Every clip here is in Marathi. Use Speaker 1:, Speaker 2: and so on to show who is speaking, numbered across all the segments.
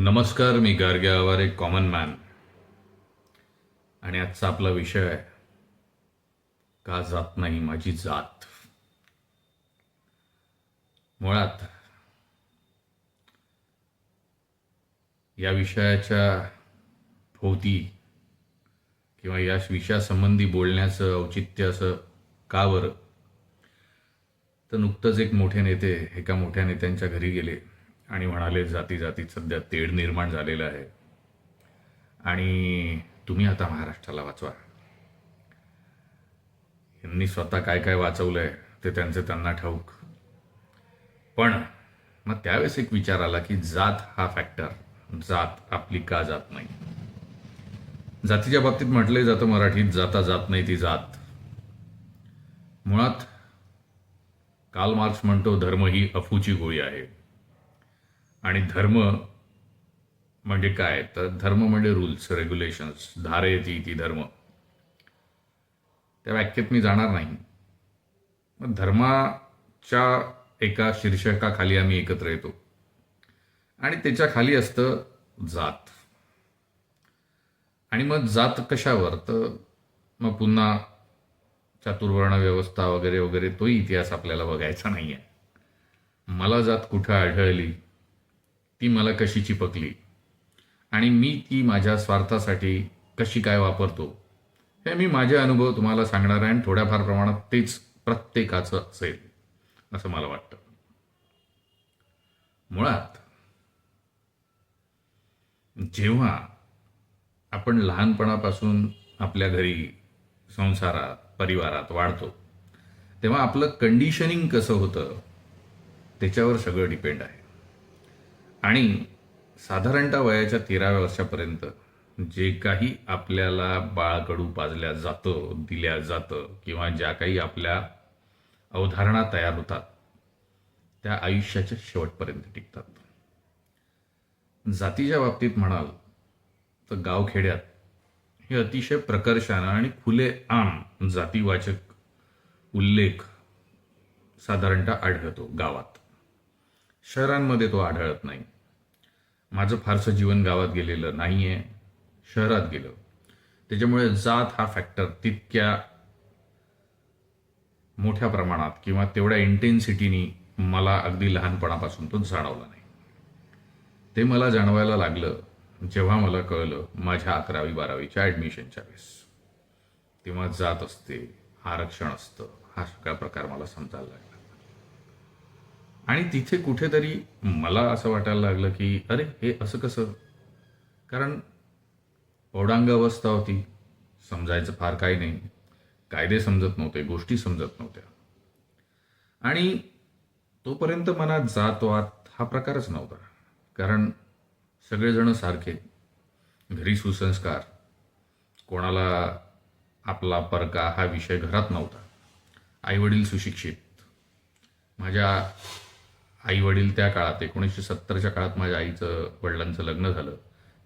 Speaker 1: नमस्कार मी गार्गे आवारे कॉमन मॅन आणि आजचा आपला विषय आहे का जात नाही माझी जात? मुळात या विषयाच्या भोवती किंवा या विषयासंबंधी बोलण्याचं औचित्य असं का बरं? तर नुकतंच एक मोठे नेते एका मोठ्या नेत्यांच्या घरी गेले. आणि म्हणाले जाती जातीत सध्या तेढ निर्माण झालेलं आहे. आणि तुम्ही आता महाराष्ट्राला वाचवा. यांनी स्वतः काय काय वाचवलंय ते त्यांचे त्यांना ठाऊक. पण मग त्यावेळेस एक विचार आला की जात हा फॅक्टर जात आपली का जात नाही? जातीच्या बाबतीत म्हटलं जातं मराठीत जाता जात नाही ती जात. मुळात काल मार्क्स म्हणतो धर्म ही अफूची गोळी आहे. आणि धर्म म्हणजे काय? तर धर्म म्हणजे रूल्स रेग्युलेशन्स धारेती ती धर्म. त्या व्याख्येत मी जाणार नाही. मग धर्माच्या एका शीर्षकाखाली आम्ही एकत्र येतो. आणि त्याच्याखाली असतं जात. आणि मग जात कशावर? तर मग पुन्हा चातुर्वर्ण व्यवस्था वगैरे वगैरे तोही इतिहास आपल्याला बघायचा नाही आहे मला जात कुठं आढळली? ती मला कशी चिपकली? आणि मी ती माझ्या स्वार्थासाठी कशी काय वापरतो? हे मी माझे अनुभव तुम्हाला सांगणार आहे आणि थोड्याफार प्रमाणात तेच प्रत्येकाचं असेल असं मला वाटतं. मुळात जेव्हा आपण लहानपणापासून आपल्या घरी संसारात परिवारात वाढतो तेव्हा आपलं कंडिशनिंग कसं होतं त्याच्यावर सगळं डिपेंड आहे. आणि साधारणतः वयाच्या तेराव्या वर्षापर्यंत जे काही आपल्याला बाळकडू पाजल्या जातं दिल्या जातं किंवा ज्या काही आपल्या अवधारणा तयार होतात त्या आयुष्याच्या शेवटपर्यंत टिकतात. जातीच्या बाबतीत म्हणाल तर गावखेड्यात हे अतिशय प्रकर्षानं आणि खुले आम जातीवाचक उल्लेख साधारणतः आढळतो गावात. शहरांमध्ये तो आढळत नाही. माझं फारसं जीवन गावात गेलेलं नाही आहे शहरात गेलं. त्याच्यामुळे जात हा फॅक्टर तितक्या मोठ्या प्रमाणात किंवा तेवढ्या इंटेन्सिटीनी मला अगदी लहानपणापासून तो जाणवला नाही. ते मला जाणवायला लागलं जेव्हा मला कळलं माझ्या अकरावी बारावीच्या ॲडमिशनच्या वेळेस. तेव्हा जात असते आरक्षण असतं हा सगळा प्रकार मला समजायला लागला. आणि तिथे कुठेतरी मला असं वाटायला लागलं की अरे हे असं कसं? कारण पौडांग अवस्था होती. समजायचं फार काही नाही. कायदे समजत नव्हते गोष्टी समजत नव्हत्या. आणि तोपर्यंत मनात जातवात हा प्रकारच नव्हता. कारण सगळेजण सारखे घरी सुसंस्कार. कोणाला आपला परका हा विषय घरात नव्हता. आईवडील सुशिक्षित. माझ्या आई वडील त्या काळात एकोणीसशे सत्तरच्या काळात माझ्या आईचं वडिलांचं लग्न झालं.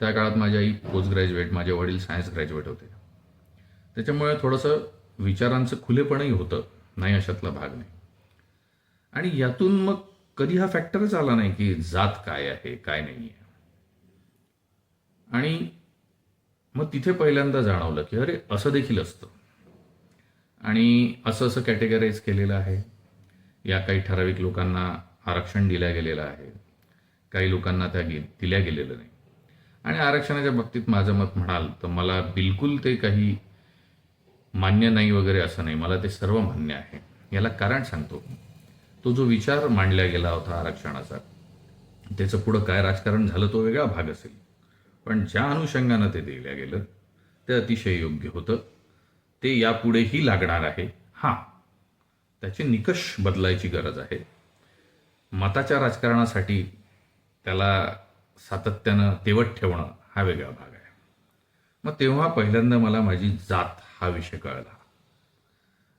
Speaker 1: त्या काळात माझी आई पोस्ट ग्रॅज्युएट माझे वडील सायन्स ग्रॅज्युएट होते. त्याच्यामुळे थोडंसं विचारांचं खुलेपणही होतं नाही अशातला भाग नाही. आणि यातून मग कधी हा फॅक्टरच आला नाही की जात काय आहे काय नाही आहे. आणि मग तिथे पहिल्यांदा जाणवलं की अरे असं देखील असतं. आणि असं असं कॅटेगराईज केलेलं आहे. या काही ठराविक लोकांना आरक्षण दिल्या गेलेलं आहे. काही लोकांना त्या गे दिल्या गेलेलं नाही. आणि आरक्षणाच्या बाबतीत माझं मत म्हणाल तर मला बिलकुल ते काही मान्य नाही वगैरे असं नाही. मला ते सर्व मान्य आहे. याला कारण सांगतो. तो जो विचार मांडला गेला होता आरक्षणाचा त्याचं पुढं काय राजकारण झालं तो वेगळा भाग असेल. पण ज्या अनुषंगानं ते दिलं गेलं ते अतिशय योग्य होतं. ते यापुढेही लागणार आहे. हां त्याचे निकष बदलायची गरज आहे. मताच्या राजकारणासाठी त्याला सातत्यानं तेवत ठेवणं हा वेगळा भाग आहे. मग तेव्हा पहिल्यांदा मला माझी जात हा विषय कळला.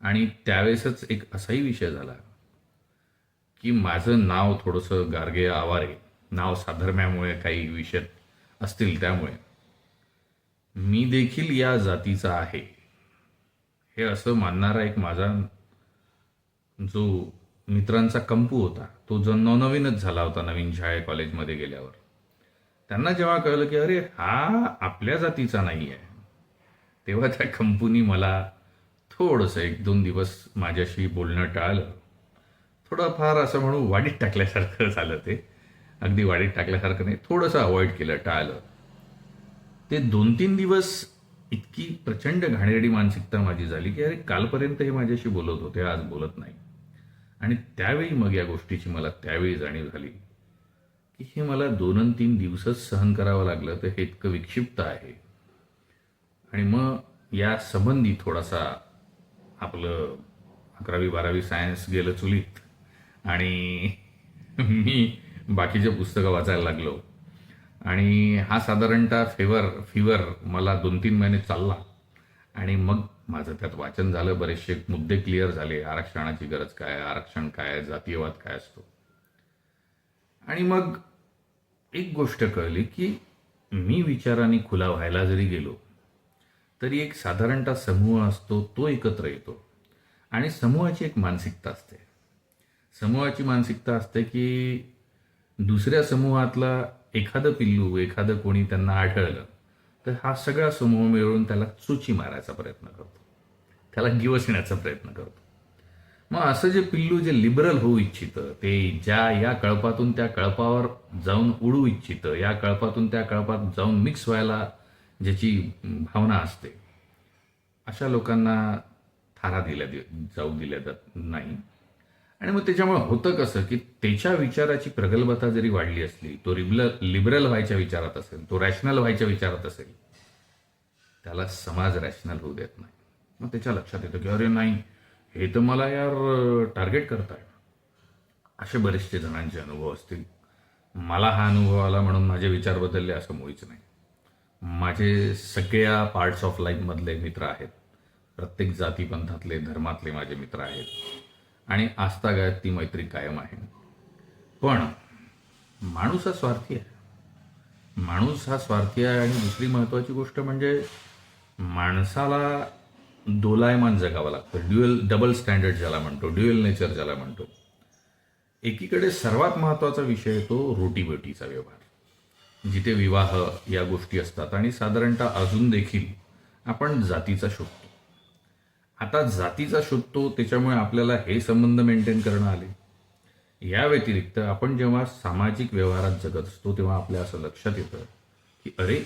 Speaker 1: आणि त्यावेळेसच एक असाही विषय झाला की माझं नाव थोडंसं गार्गे आवारे नाव साधर्म्यामुळे काही विषय असतील त्यामुळे. मी देखील या जातीचा आहे. हे असं मानणारा एक माझा जो मित्रांचा कंपू होता. तो जो नवनवीनच झाला होता नवीन शाळे कॉलेजमध्ये गेल्यावर. त्यांना जेव्हा कळलं की अरे हा आपल्या जातीचा नाही आहे तेव्हा त्या कंपूनी मला थोडंसं एक दोन दिवस माझ्याशी बोलणं टाळलं. थोडं फार असं म्हणू वाढीत टाकल्यासारखं झालं ते. अगदी वाढीत टाकल्यासारखं नाही थोडंसं अवॉइड केलं टाळलं. ते दोन तीन दिवस इतकी प्रचंड घाणेरडी मानसिकता माझी झाली की अरे कालपर्यंत हे माझ्याशी बोलत होते आज बोलत नाही. आणि त्यावेळी मग या गोष्टीची मला त्यावेळी जाणीव झाली की हे मला दोन तीन दिवसच सहन करावं लागलं तर हे इतकं विक्षिप्त आहे. आणि मग या संबंधी थोडासा आपलं अकरावी बारावी सायन्स गेलं चुलीत आणि मी बाकीचे पुस्तकं वाचायला लागलो. आणि हा साधारणतः फेवर फिवर मला दोन तीन महिने चालला. आणि मग माझं त्यात वाचन झालं बरेचसे मुद्दे क्लिअर झाले. आरक्षणाची गरज काय आहे, आरक्षण काय आहे, जातीयवाद काय असतो? आणि मग एक गोष्ट कळली की मी विचाराने खुला व्हायला जरी गेलो तरी एक साधारणतः समूह असतो तो एकत्र येतो. आणि समूहाची एक मानसिकता असते. समूहाची मानसिकता असते की दुसऱ्या समूहातला एखादं पिल्लू एखादं कोणी त्यांना आढळलं तर हा सगळा समूह मिळून त्याला चुची मारायचा प्रयत्न करतो. त्याला गिवसण्याचा प्रयत्न करतो. मग असं जे पिल्लू जे लिबरल होऊ इच्छितं ते ज्या या कळपातून त्या कळपावर जाऊन उडू इच्छितं या कळपातून त्या कळपात जाऊन मिक्स व्हायला ज्याची भावना असते अशा लोकांना थारा दिल्या दि जाऊ दिल्या जात नाही. आणि मग त्याच्यामुळे होतं कसं की त्याच्या विचाराची प्रगल्भता जरी वाढली असली तो रिबल लिबरल व्हायच्या विचारात असेल तो रॅशनल व्हायच्या विचारात असेल त्याला समाज रॅशनल होऊ देत नाही. मग त्याच्या लक्षात येतं की अरे नाही हे तर मला यार टार्गेट करताय. असे बरेचसे जणांचे अनुभव असतील. मला हा अनुभव आला म्हणून माझे विचार बदलले असं मुळीच नाही. माझे सगळ्या पार्ट्स ऑफ लाईफमधले मित्र आहेत. प्रत्येक जातीपंथातले धर्मातले माझे मित्र आहेत. आणि आस्थागायत ती मैत्री कायम आहे. पण माणूस हा स्वार्थी आहे. माणूस हा स्वार्थी आहे आणि दुसरी महत्त्वाची गोष्ट म्हणजे माणसाला दोलायमान जगावं लागतं. ड्युएल डबल स्टँडर्ड ज्याला म्हणतो ड्युएल नेचर ज्याला म्हणतो. एकीकडे सर्वात महत्त्वाचा विषय येतो रोटीबेटीचा व्यवहार. जिथे विवाह या गोष्टी असतात आणि साधारणतः अजून देखील आपण जातीचा शोधतो आता जातीचा शोधतो त्याच्यामुळे आपल्याला हे संबंध मेंटेन करणं आले. या व्यतिरिक्त आपण जेव्हा सामाजिक व्यवहारात जगत असतो तेव्हा आपल्या असं लक्षात येतं की अरे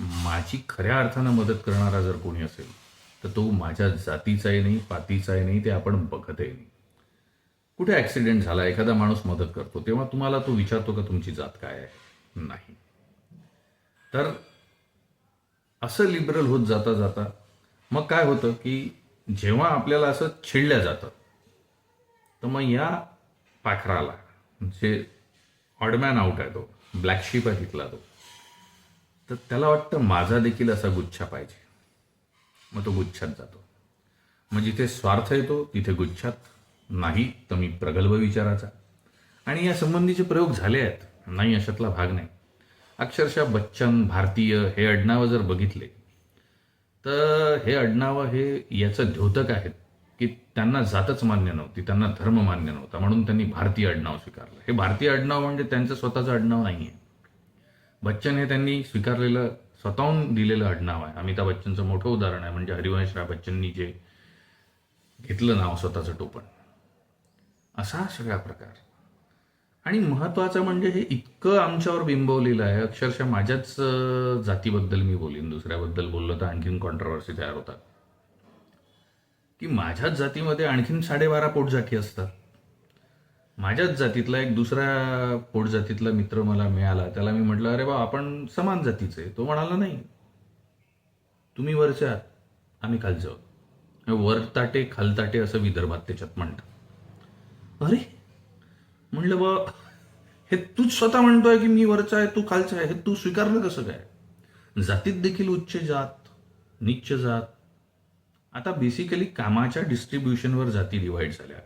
Speaker 1: माझी खऱ्या अर्थानं मदत करणारा जर कोणी असेल तर तो माझ्या जातीचाही नाही पातीचाही नाही ते आपण बघतही नाही. कुठे ॲक्सिडेंट झाला एखादा माणूस मदत करतो तेव्हा तुम्हाला तो विचारतो का तुमची जात काय आहे? नाही. तर असं लिबरल होत जाता जाता मग काय होतं की जेव्हा आपल्याला असं छिडल्या जातं तर मग या पाखराला जे ऑडमॅन आउट आहे तो ब्लॅक शिप आहे तिथला तो तर त्याला वाटतं माझा देखील असा गुच्छा पाहिजे. मग तो गुच्छात जातो. मग जिथे स्वार्थ येतो तिथे गुच्छात नाही तर मी प्रगल्भ विचाराचा. आणि या संबंधीचे प्रयोग झाले आहेत. नाही अशातला भाग नाही. अक्षरशः बच्चन भारतीय हे आडनावं जर बघितले तर हे अडनावं हे याचं द्योतक आहेत की त्यांना जातच मान्य नव्हती त्यांना धर्म मान्य नव्हता म्हणून त्यांनी भारतीय आडनाव स्वीकारलं. हे भारतीय आडनाव म्हणजे त्यांचं स्वतःचं आडनाव नाही आहे बच्चन हे त्यांनी स्वीकारलेलं स्वतःहून दिलेलं आडनाव आहे. अमिताभ बच्चनचं मोठं उदाहरण आहे म्हणजे हरिवंश राय बच्चननी जे घेतलं नाव स्वतःचं टोपण. असा सगळा प्रकार. आणि महत्वाचं म्हणजे हे इतकं आमच्यावर बिंबवलेलं आहे. अक्षरशः माझ्याच जातीबद्दल मी बोलीन दुसऱ्याबद्दल बोललो तर आणखीन कॉन्ट्रवर्सी तयार होतात. की माझ्याच जातीमध्ये आणखीन साडेबारा पोटजाती असतात. माझ्याच जातीतला एक दुसऱ्या पोटजातीतला मित्र मला मिळाला. त्याला मी म्हटलं अरे बा आपण समान जातीचे तो म्हणाला नाही. तुम्ही वरच्या आम्ही खालचं वर ताटे खालताटे असं विदर्भात त्याच्यात म्हणतात. अरे म्हणलं बा हे तूच स्वतः म्हणतोय की मी वरचा आहे तू खालचा आहे हे तू स्वीकारलं कसं काय? जातीत देखील उच्च जात निच्च जात. आता बेसिकली कामाच्या डिस्ट्रीब्युशनवर जाती डिवाइड झाल्या.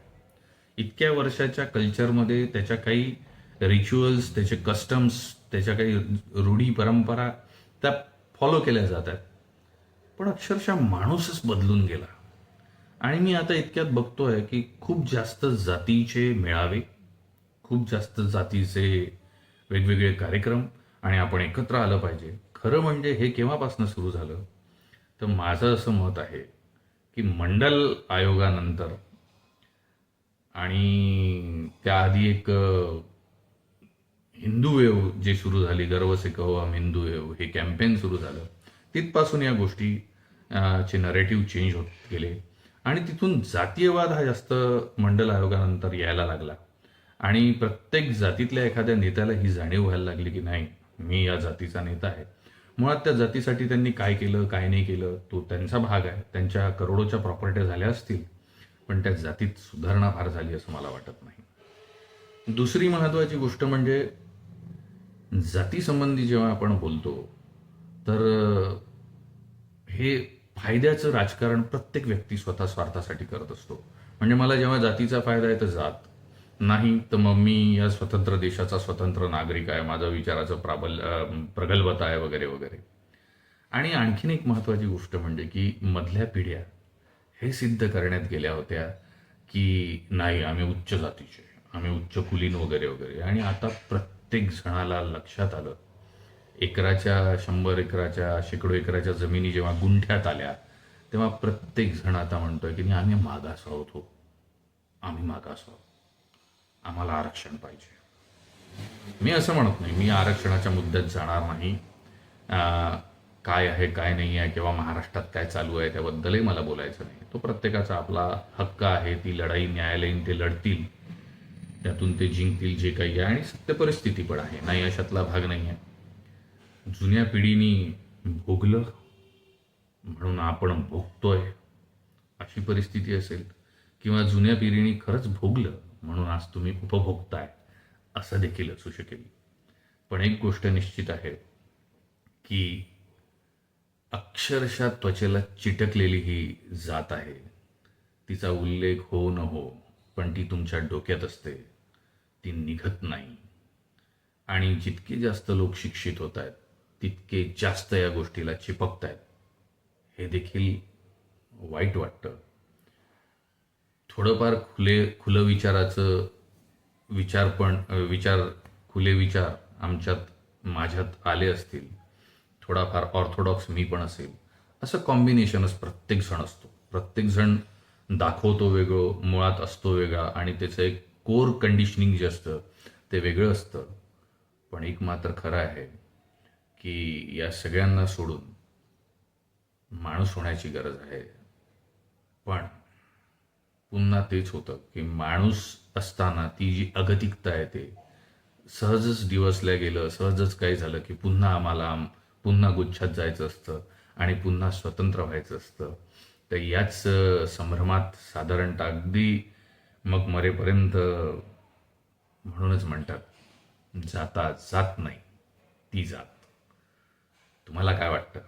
Speaker 1: इतक्या वर्षाच्या कल्चरमध्ये त्याच्या काही रिच्युअल्स त्याचे कस्टम्स त्याच्या काही रूढी परंपरा त्या फॉलो केल्या जातात. पण अक्षरशः माणूसच बदलून गेला. आणि मी आता इतक्यात बघतोय की खूप जास्त जातीचे मेळावे खूप जास्त जातीचे वेगवेगळे कार्यक्रम आणि आपण एकत्र आलं पाहिजे. खरं म्हणजे हे केव्हापासून सुरू झालं? तर माझं असं मत आहे की मंडल आयोगानंतर आणि त्याआधी एक हिंदू वेव जे सुरू झाली गर्व से कहो हम हिंदू वेव हे कॅम्पेन सुरू झालं. तिथपासून या गोष्टी चे नरेटिव्ह चेंज होत गेले. आणि तिथून जातीयवाद हा जास्त मंडल आयोगानंतर यायला लागला. आणि प्रत्येक जातीतल्या एखाद्या नेत्याला ही जाणीव व्हायला लागली की नाही मी या जातीचा नेता आहे. मुळात त्या जातीसाठी त्यांनी काय केलं काय नाही केलं तो त्यांचा भाग आहे त्यांच्या करोडोच्या प्रॉपर्ट्या झाल्या असतील पण त्या जातीत सुधारणा फार झाली असं मला वाटत नाही. दुसरी महत्त्वाची गोष्ट म्हणजे जातीसंबंधी जेव्हा आपण बोलतो तर हे फायद्याचं राजकारण प्रत्येक व्यक्ती स्वतः स्वार्थासाठी करत असतो. म्हणजे मला जेव्हा जातीचा फायदा आहे तर जात. नाही तर मग मी या स्वतंत्र देशाचा स्वतंत्र नागरिक आहे. माझा विचाराचं प्राबल प्रगल्भता आहे वगैरे वगैरे. आणि आणखीन एक महत्त्वाची गोष्ट म्हणजे की मधल्या पिढ्या हे सिद्ध करण्यात गेल्या होत्या की नाही आम्ही उच्च जातीचे आम्ही उच्च कुलीन वगैरे वगैरे. आणि आता प्रत्येक जणाला लक्षात आलं एकराच्या शंभर एकराच्या शेकडो एकराच्या जमिनी जेव्हा गुंठ्यात आल्या तेव्हा प्रत्येक जण आता म्हणतोय की नाही आम्ही मागास आहोत हो. आम्ही मागास आहोत. आम्हाला आरक्षण पाहिजे. मी असं म्हणत नाही मी आरक्षणाच्या मुद्द्यात जाणार नाही. काय आहे काय नाही आहे किंवा महाराष्ट्रात काय चालू आहे त्याबद्दलही मला बोलायचं नाही. तो प्रत्येकाचा आपला हक्क आहे ती लढाई न्यायालयीन ते लढतील त्यातून ते जिंकतील जे काही आहे आणि सत्य परिस्थिती पण आहे नाही अशातला भाग नाही आहे. जुन्या पिढीनी भोगलं म्हणून आपण भोगतोय अशी परिस्थिती असेल किंवा जुन्या पिढीने खरंच भोगलं म्हणून आज तुम्ही उपभोगताय असं देखील असू शकेल. पण एक गोष्ट निश्चित आहे की अक्षरशः त्वचेला चिटकलेली ही जात आहे. तिचा उल्लेख हो न हो पण ती तुमच्या डोक्यात असते. ती निघत नाही. आणि जितके जास्त लोक शिक्षित होत आहेत तितके जास्त या गोष्टीला चिपकत आहेत हे देखील वाईट वाटतं. थोडंफार खुले खुलं विचाराचं विचार पण विचार खुले विचार आमच्यात माझ्यात आले असतील. थोडाफार ऑर्थोडॉक्स मी पण असेल. असं कॉम्बिनेशनच प्रत्येक जण असतो. प्रत्येक जण दाखवतो वेगळं मुळात असतो वेगळा आणि त्याचं एक कोर कंडिशनिंग जे असतं ते वेगळं असतं. पण एक मात्र खरं आहे की या सगळ्यांना सोडून माणूस होण्याची गरज आहे. पण पुन्हा तेच होतं की माणूस असताना ती जी अगतिकता आहे ते सहजच दिवसल्या गेलं सहजच काय झालं की पुन्हा आम्हाला पुन्हा गुच्छात जायचं असतं आणि पुन्हा स्वतंत्र व्हायचं असतं. तर याच संभ्रमात साधारणतः अगदी मग मरेपर्यंत म्हणूनच म्हणतात जाता जात नाही ती जात. तुम्हाला काय वाटतं?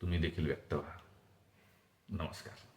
Speaker 1: तुम्ही देखील व्यक्त व्हा. नमस्कार.